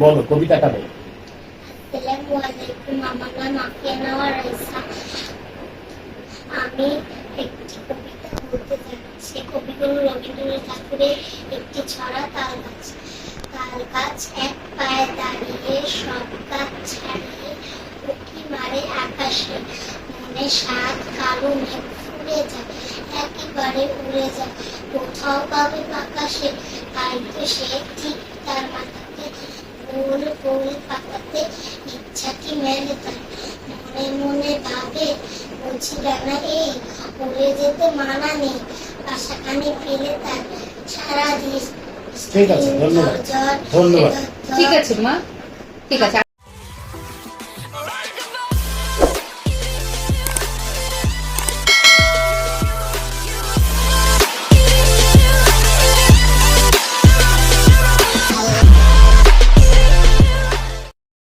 বলো, কবিতাটা বলো। আমি একটি কবিতা বলতে রবীন্দ্রনাথ ঠাকুরের একটি ছড়া তাল গাছ তাল গাছ এক পায়ে দাঁড়িয়ে সব গাছ ছাড়িয়ে উঁকি মারে আকাশে মনে সাত কালো মেঘ ফুলে যায় একেবারে উড়ে যায় কোথাও পাবে আকাশে তাই তো সে ঠিক তার মাথাতে গোল গোল পাকাতে ইচ্ছা কি মেলে তার মনে মনে ভাবে বলছি না এই উড়ে যেতে মানা নেই পাশাখানি ফেলে তার সারা দিন ঠিক আছে, ধন্যবাদ। ধন্যবাদ। ঠিক আছে মা ঠিক আছে